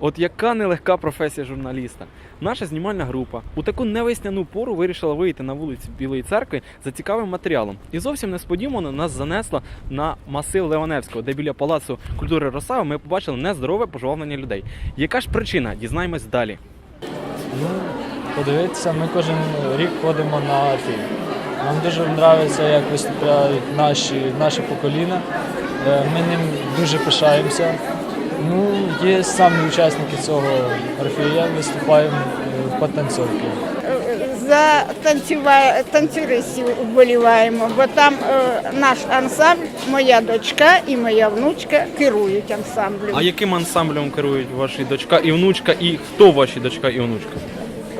От яка нелегка професія журналіста. Наша знімальна група у таку невесняну пору вирішила вийти на вулицю Білої церкви за цікавим матеріалом. І зовсім несподівано нас занесло на масив Леоневського, де біля палацу культури Росава ми побачили нездорове пожвавлення людей. Яка ж причина? Дізнаємось далі. Ну, подивитися, ми кожен рік ходимо на фільм. Нам дуже подобається, як виступають наші, наше покоління. Е, Ми ним дуже пишаємося. Ну, є самі учасники цього орфея, виступаємо е, по танцьовці. за танцюва... танцюристів вболіваємо, бо там е, наш ансамбль, моя дочка і моя внучка керують ансамблем. А яким ансамблем керують ваші дочка і внучка, і хто ваші дочка і внучка?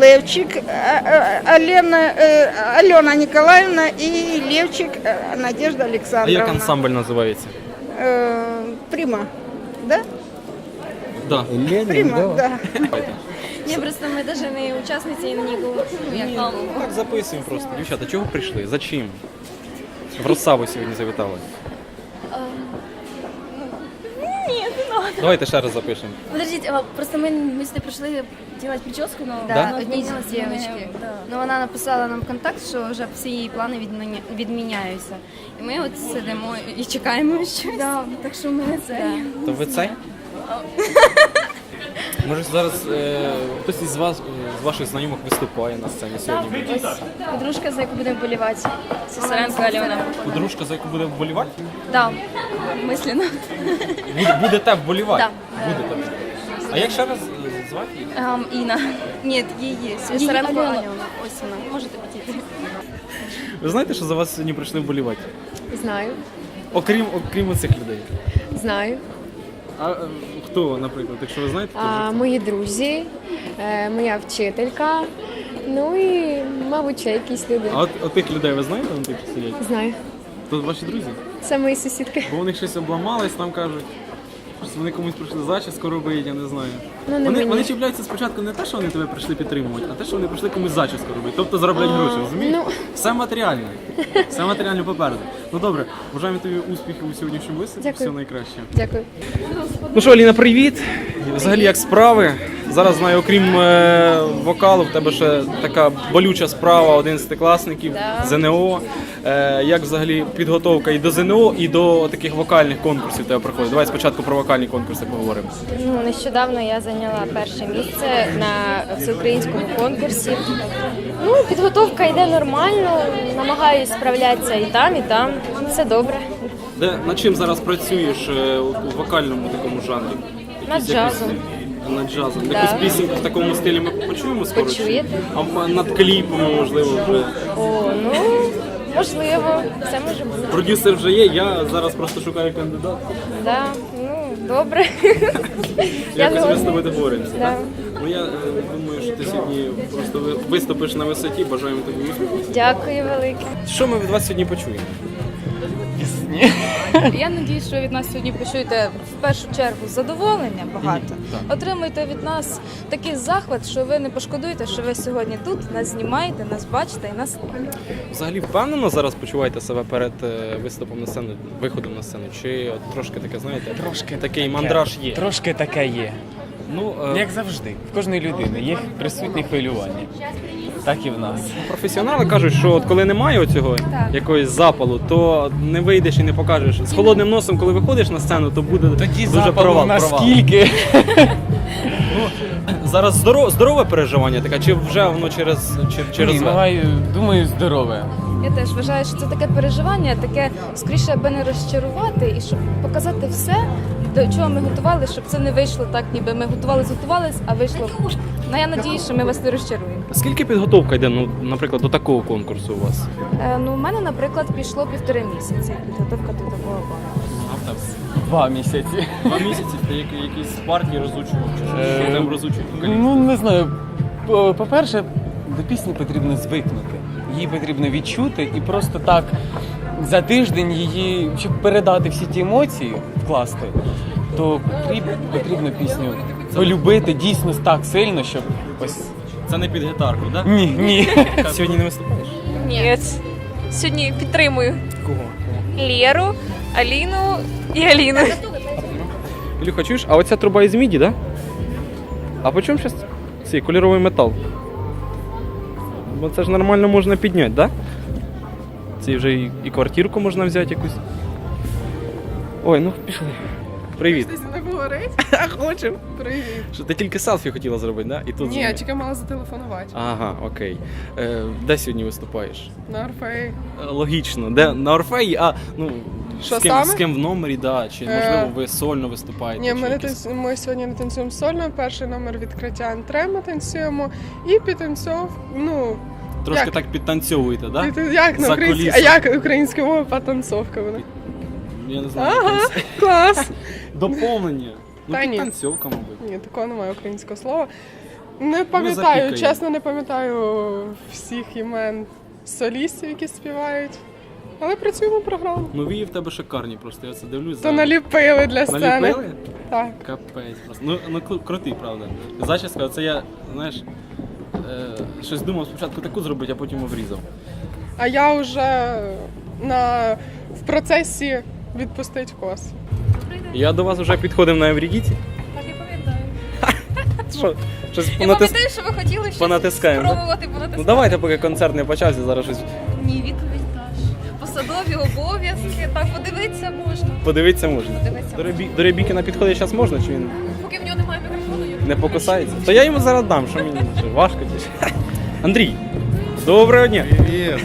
Левчик, а- а- Алена, е, Альона Ніколаївна і Левчик е, Надежда А Олександровна. як ансамбль називається? Е, Прима, да? Да. Прима, да. Ні, просто ми навіть не учасниці і не ніколи. Ну, як там. Так записуємо просто. Дівчата, чого прийшли? За чим? В Росаву сьогодні завітали. Давайте ще раз запишемо. Подождіть, а просто ми, ми сюди прийшли робити прическу, но Да? да? одній з з дівчинки. Ну, вона написала нам контакт, що вже всі її плани відміня... відміняються. І ми от сидимо і чекаємо щось. Да, так що ми це. То ви цей? Може зараз е, хтось із вас з ваших знайомих виступає на сцені сьогодні. Подружка, за яку будемо вболівати. Сесаренко Альона. Подружка, за яку буде вболівати? Да, мислено. Буде, будете вболівати? Да. Будете. А як ще раз е, звати її? Ем, Інна. Ні, її. Сесаренко Альона. Ось вона. Можете підійти. Ви знаєте, що за вас сьогодні прийшли вболівати? Знаю, Окрім, окрім оцих людей. знаю. А е, хто, наприклад, якщо ви знаєте, то А, вже мої друзі, е, моя вчителька, ну і, мабуть, ще якісь люди. А от, от тих людей ви знаєте, вони тут сидять? Знаю. То ваші друзі? Це мої сусідки. Бо вони щось обламались, там кажуть. Вони комусь прийшли зачіску робити, я не знаю. Ну, не вони, мені. вони чіпляються спочатку не те, що вони тебе прийшли підтримувати, а те, що вони прийшли комусь зачіску робити. Тобто заробляти гроші, розумієте? ну. Все матеріальне. Все матеріально попереду. Ну добре, бажаємо тобі успіхів у сьогоднішньому виступі. Дякую. Все найкраще. Дякую. Ну що, Аліна, привіт. Взагалі, як справи? Зараз знаю, окрім е, вокалу, в тебе ще така болюча справа 11 класників ЗНО. Е, як взагалі підготовка і до ЗНО, і до таких вокальних конкурсів тебе проходить? Давай спочатку про вокальні конкурси поговоримо. Ну, нещодавно я зайняла перше місце на всеукраїнському конкурсі. Ну, підготовка йде нормально, намагаюсь справлятися і там, і там. Все добре. Де над чим зараз працюєш е, у, вокальному такому жанрі? Над джазом. Над джазом. Да. Якусь пісеньку в такому стилі ми почуємо скоро? Почуєте. А над кліпами, можливо, вже. О, ну можливо, все може бути. Продюсер вже є, я зараз просто шукаю кандидата. Да, ну добре. Якось ми з тобою договоримося. Да. так? Ну я е, думаю, що ти сьогодні просто ви- виступиш на висоті, бажаємо тобі успіху. Дякую велике. Що ми від вас сьогодні почуємо? Я надіюсь, що від нас сьогодні почуєте в першу чергу задоволення багато. Отримуйте від нас такий захват, що ви не пошкодуєте, що ви сьогодні тут нас знімаєте, нас бачите і нас слухаєте. Взагалі впевнено зараз почуваєте себе перед е, виступом на сцену, виходом на сцену? Чи от трошки таке, знаєте, Трошки такий таке. мандраж є? Трошки таке є. Ну, е, Як завжди, в кожної людини є присутні хвилювання. Так і в нас. професіонали кажуть, що от коли немає оцього якогось запалу, то не вийдеш і не покажеш. З холодним носом, коли виходиш на сцену, то буде Тоді дуже запалу провал. провал. наскільки. Зараз здорове, здорове переживання таке, чи вже воно через, чи, через Ні, верх? ну, думаю, здорове. Я теж вважаю, що це таке переживання, таке скоріше, аби не розчарувати і щоб показати все, до чого ми готували, щоб це не вийшло так, ніби ми готувались, готувались, а вийшло. Ну я надію, що ми вас не розчаруємо. Скільки підготовка йде, ну, наприклад, до такого конкурсу у вас? Е, ну, у мене, наприклад, пішло півтори місяці підготовка до такого конкурсу. Два місяці. Два місяці ти які- якісь партії розучував, чи Е, що там розучують? Ну, не знаю. По- По-перше, до пісні потрібно звикнути. Її потрібно відчути і просто так за тиждень її, щоб передати всі ті емоції, вкласти, то потрібно, пісню полюбити дійсно так сильно, щоб ось. Це не під гітарку, так? Ні, ні. Сьогодні не виступаєш? Ні. Сьогодні підтримую Кого? Лєру Аліну і Аліну. Ілюха, чуєш, а оця труба із міді, да? А по чому зараз цей кольоровий метал? Бо це ж нормально можна підняти, да? Це вже і, і квартирку можна взяти якусь. Ой, ну пішли. Привіт. Ти зі мною поговорити? Хочемо. Привіт. Що ти тільки селфі хотіла зробити, да? І тут Ні, я тільки мала зателефонувати. Ага, окей. Е, де сьогодні виступаєш? На Орфеї. Е, Логічно, де на Орфеї, а ну Що з ким, саме? з ким в номері, да, чи Е, можливо ви сольно виступаєте? Ні, чи ми, не якісь- танцю... ми сьогодні не танцюємо сольно. Перший номер відкриття антре ми танцюємо. І підтанцьов, ну, трошки як? так підтанцьовуєте, да? під- як на За українській, а кулісами. як українською мовою потанцовка вона? Я не знаю. Ага, клас. Доповнення. Ну, Та ні. підтанцьовка, мабуть. Ні, такого немає українського слова. Не пам'ятаю, запікаємо. чесно, не пам'ятаю всіх імен солістів, які співають. Але працюємо програму. Ну вії в тебе шикарні просто, я це дивлюсь. То наліпили для сцени. Наліпили? Так. Капець просто. Ну, ну кру- крутий, правда. Зачіска, це я, знаєш, щось думав спочатку таку зробити, а потім обрізав. А я вже на, в процесі відпустить кос. Я до вас вже підходив на Еврідіті. Так, я пам'ятаю. Що? Щось Я понатис... пам'ятаю, що ви хотіли щось понатискаємо, да? спробувати понатискати. Ну давайте, поки концерт не почався, зараз щось Ні, відповідь та ж. Посадові обов'язки. Так, подивитися можна. подивитися можна. Подивитися До, Ребі... до Ребіки на підході зараз можна, чи він Поки в нього немає мікрофону, не покусається? То я йому зараз дам, що мені що, важко чи що? Андрій, доброго дня. Привет.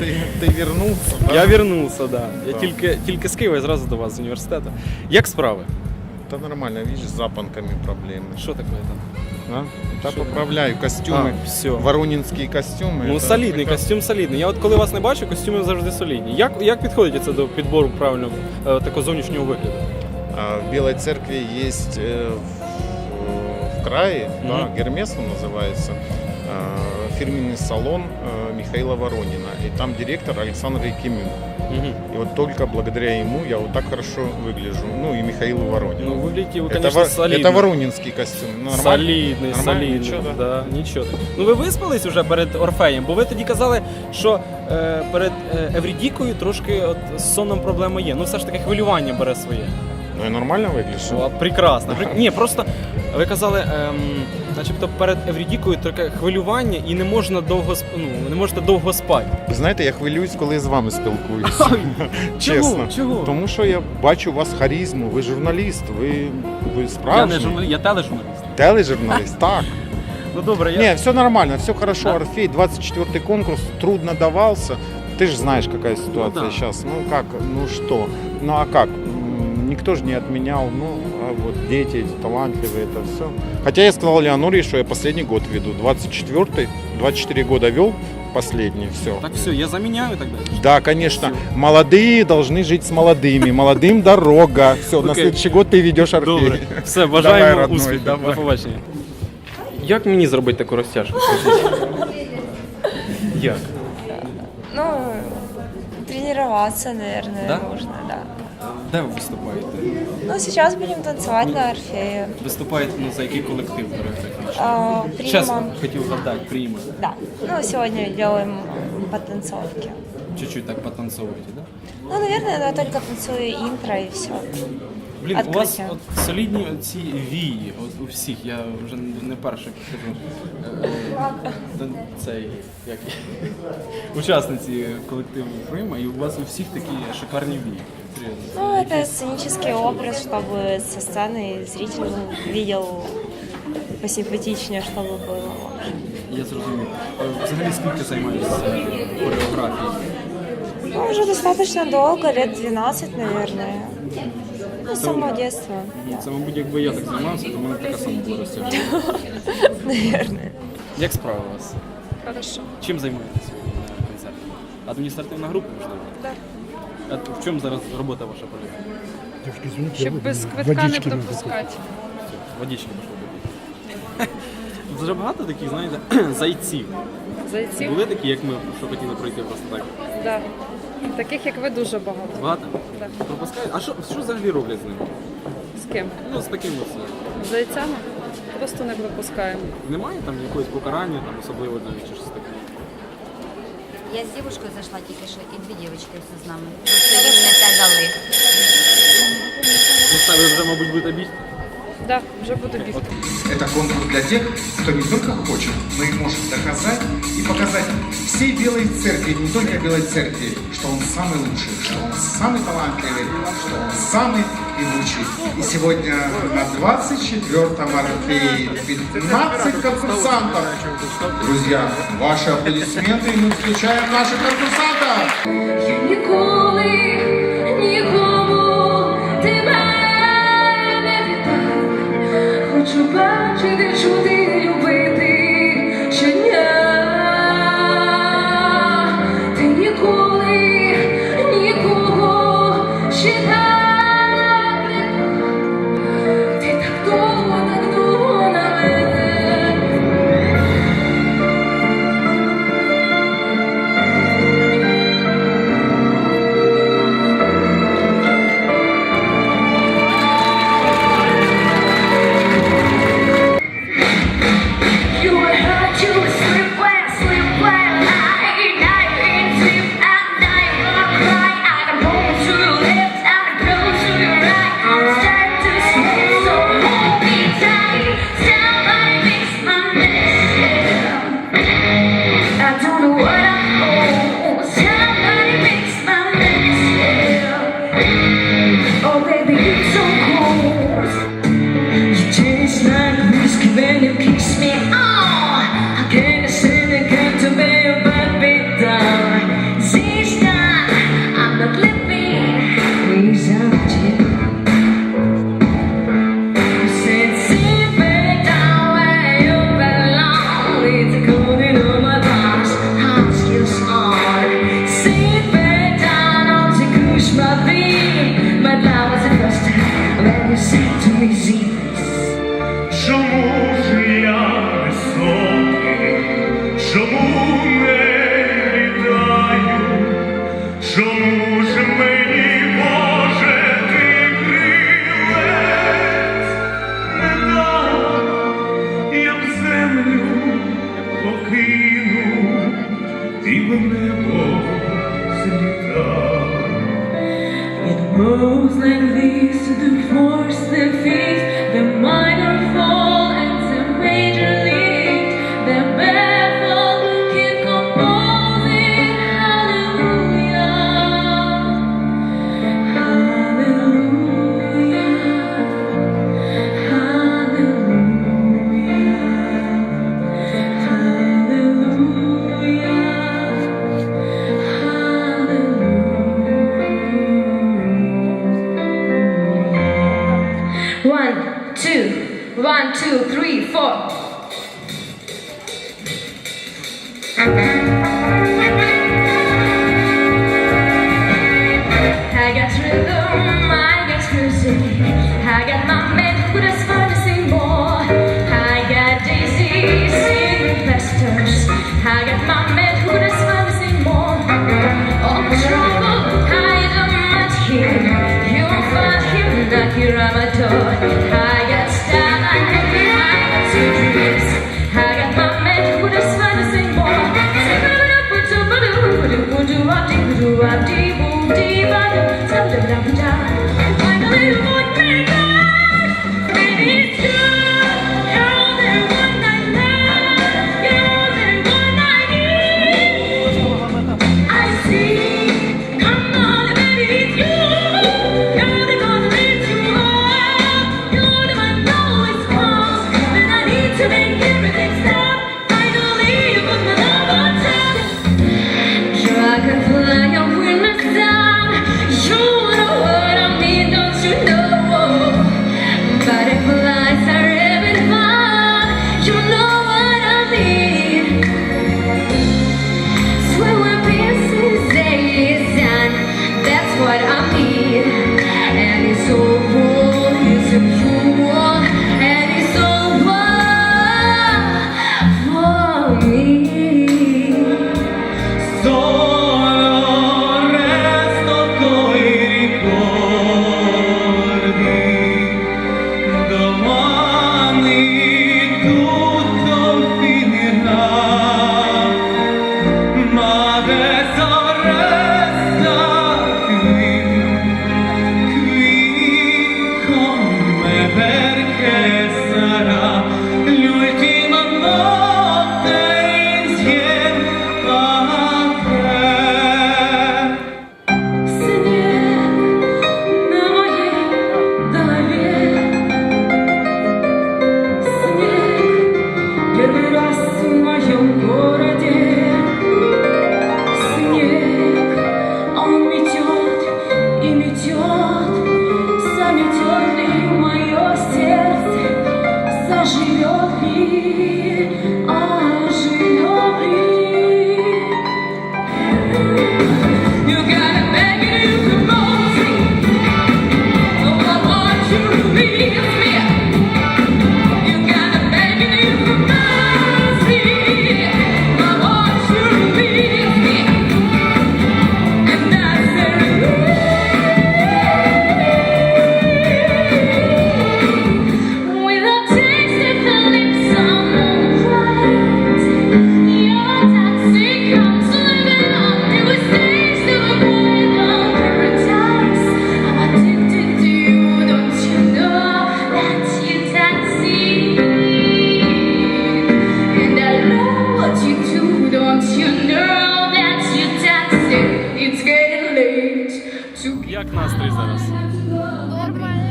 Ты, ты вернулся, да? Я вернувся, да. Я Так. тільки, тільки з Києва і зразу до вас з університету. Як справи? Да нормально, видишь, с запонками проблемы. Що таке там? А? Да Что? поправляю костюмы. А, все. Воронинские костюмы. Ну, это солідний, прекрасно. костюм солідний. Я от коли вас не бачу, костюми завжди солідні. Як, як підходить це до підбору правильного е, такого зовнішнього вигляду? А, в Белой церкви есть э, в, в крае, да, Мгм. Гермес он называется, а, фирменный салон э, Михаила Воронина. И там директор Александр Якимин. Угу. И вот только благодаря ему я вот так хорошо выгляжу. Ну и Михаилу Воронину. Ну, выглядите вы, это, конечно, во- солидно. это воронинский костюм. Нормально? Солідний, Нормально? солідний. Нічого, да? нічого. Ну ви виспались уже перед Орфеєм, бо ви тоді казали, що е, перед е, Еврідікою трошки от, з сонном проблема є. Ну все ж таки хвилювання бере своє. Ну и нормально выглядишь. О, прекрасно. При- Ні, просто ви казали, ем, начебто перед Еврідікою таке хвилювання і не можна довго сп- ну, не можете довго спати. Ви знаєте, я хвилююсь, коли з вами спілкуюся. Чесно. Чого? Тому що я бачу у вас харизму, ви журналіст, ви, ви Я не справжній. журналіст, я тележурналіст. Тележурналіст, так. Ну добре, я. Не, все нормально, все хорошо. Да? Орфей, 24-й конкурс трудно давался. Ты же знаешь, какая ситуация да. сейчас. Ну как, ну что? Ну а как? М, Никто же не отменял. Ну, а вот дети эти талантливые, это все. Хотя я сказал Леоноре, что я последний год веду. 24-й, 24 года вел, последний, все. Так все, я заміняю так далі. Да, конечно. Молодые должны жить с молодыми. Молодым дорога. Все, на Окей. следующий год ты ведешь Орфей. Добре, все, бажаємо Давай, родной, успіху. давай. До побачення. Як мені зробити таку розтяжку? Скажіть? Як? Ну, тренироваться, наверное, Да? нужно, да. Де ви виступаєте? Ну, сейчас будем танцевать на Орфее. Виступаєте ну, за який колектив хореографічний? А, Зараз Прима. хотів гадати, прийма. Да. Ну, сегодня делаем потанцовки. Чуть-чуть так потанцовуєте, да? Ну, наверное, я только танцую интро и все. Блін, у вас Відкриття. от солідні ці вії, от у всіх, я вже не перший кажу. Е, е, Цей, як учасниці колективу Прима, и у вас у всіх такі шикарні вії. Серйозно. Ну, это сценический образ, чтобы со сцены зритель видел посимпатичнее, чтобы было. Я зрозумів. Е, Взагалі скільки займаєшся хореографією? Ну, уже достаточно долго, лет 12, наверное. Ну, с самого детства. Ну, Це, мабуть, якби я так займався, то в мене така сама була розтяжка. Наверное. Як справа у вас? Хорошо. Чим займаєтеся сьогодні на концерті? Адміністративна група, можливо? Так. А в чому зараз робота ваша полягає? Щоб без квитка не пропускати. Водички пішли попити. Тут Дуже багато таких, знаєте, зайців. Зайців? Були такі, як ми, що хотіли пройти просто так. Да. Таких, як ви, дуже багато. Багато? Так. Пропускають? А що, що взагалі роблять з ними? З ким? Ну, з таким от. З яйцями. Просто не випускаємо. Немає там якогось покарання, там особливо навіть чи щось таке. Я з дівчинкою зайшла тільки що, і дві дівчинки все з нами. Просто їм не те дали. Ну, це ви вже, мабуть, будете бігти. Да, вже буду бігти. Это конкурс для тех, кто не только хочет, но и может доказать и показать всей Белой Церкви, не только Белой Церкви, что он самый лучший, что он самый талантливый, что он самый и лучший. И сегодня на 24 апреля 15 конкурсантов. Друзья, ваши аплодисменты, и мы встречаем наших конкурсантов! побачити чути.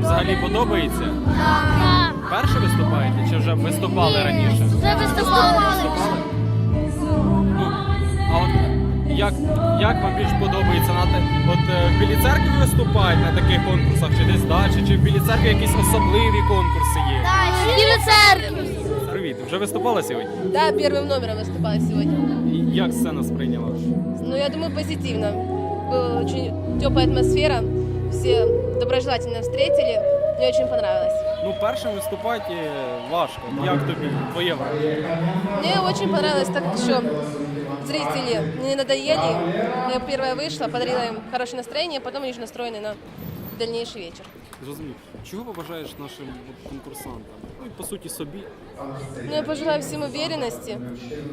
Взагалі подобається? Перше виступаєте чи вже виступали раніше? Вже виступали. Виступали? Ну, а от як, як вам більш подобається на те, от е, в Білій церкві виступають на таких конкурсах, чи десь далі, чи в Білій церкві якісь особливі конкурси є? Біля церкви. Привіт, вже виступала сьогодні? Да, первым номером выступала сегодня. І Як сцена сприйняла? Ну, я думаю, позитивно. Была очень теплая атмосфера. Все доброжелательно встретили. Мне очень понравилось. Ну, першим виступати е, важко. Як тобі? Твоє враження? Мне очень понравилось так, что зрители не надоели. Я первая вышла, подарила им хорошее настроение, потом они уже настроены на дальнейший вечер. Зрозумів. Чого побажаєш нашим от, конкурсантам? Ну і по суті собі. Ну, я пожелаю всем уверенности,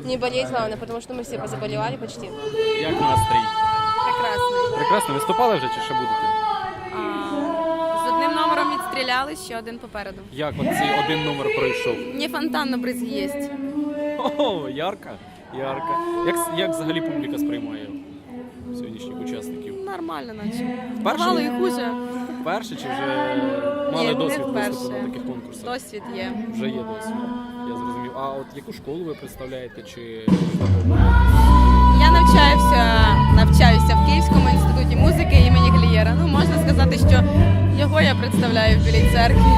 не болеть, главное, потому что мы все позаболевали почти. Як настрій? Прекрасно. Прекрасно, виступали вже чи ще будете? З одним номером відстріляли, ще один попереду. Як от цей один номер пройшов? Не фонтан на бризі є. О, ярка, ярка. Як, як взагалі публіка сприймає сьогоднішніх учасників? Нормально наче. Вперше? Бувало і хуже. Вперше чи вже мали Ні, не досвід вперше. виступу на таких конкурсах? Досвід є. Вже є досвід. Я зрозумів. А от яку школу ви представляєте? Чи Я навчаюся, навчаюся в Київському інституті музики імені Глієра. Ну, можна сказати, що його я представляю в Білій церкві.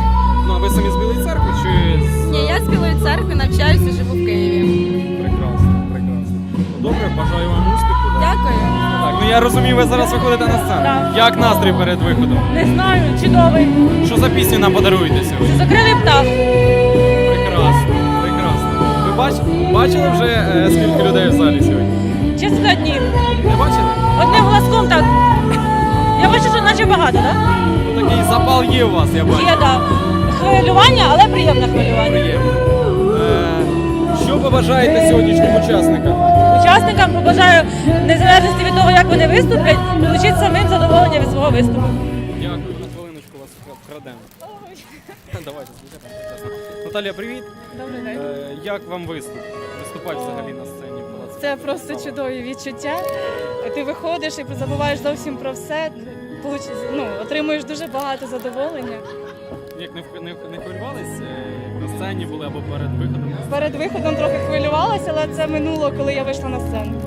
ну а ви самі з Білої церкви чи з Ні, я з Білої церкви навчаюся, живу в Києві. прекрасно, прекрасно. Добре, бажаю вам успіху. да. Дякую. Так, ну я розумію, ви зараз виходите на сцену. Як настрій перед виходом? Не знаю, чудовий. Що за пісню нам подаруєте сьогодні? Закрили птах. Прекрасно, прекрасно. Ви бач, бачили вже е, скільки людей в залі сьогодні? Чесно, ні. Не бачили? Одним голоском так. Я бачу, що наче багато, так? Ну, такий запал є у вас, я бачу. Є, так. Хвилювання, але приємне хвилювання. Приємно. Е, що ви бажаєте сьогоднішнім учасникам? Учасникам побажаю, незалежності від того, як вони виступлять, отримати самим задоволення від свого виступу. Дякую, на хвилиночку вас вкрадемо. Давайте. Наталія, привіт. Добрий день. Е, як вам виступ? Виступати взагалі на сцені Це просто чудові відчуття. Ти виходиш і забуваєш зовсім про все. Ну, отримуєш дуже багато задоволення. Як не, не, не хвилювались, е, на сцені були або перед виходом? Перед виходом трохи хвилювалася, але це минуло, коли я вийшла на сцену.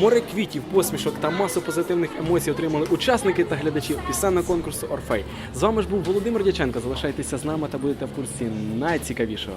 Море квітів, посмішок та масу позитивних емоцій отримали учасники та глядачі пісенного конкурсу Орфей. З вами ж був Володимир Дяченко. Залишайтеся з нами та будете в курсі найцікавішого.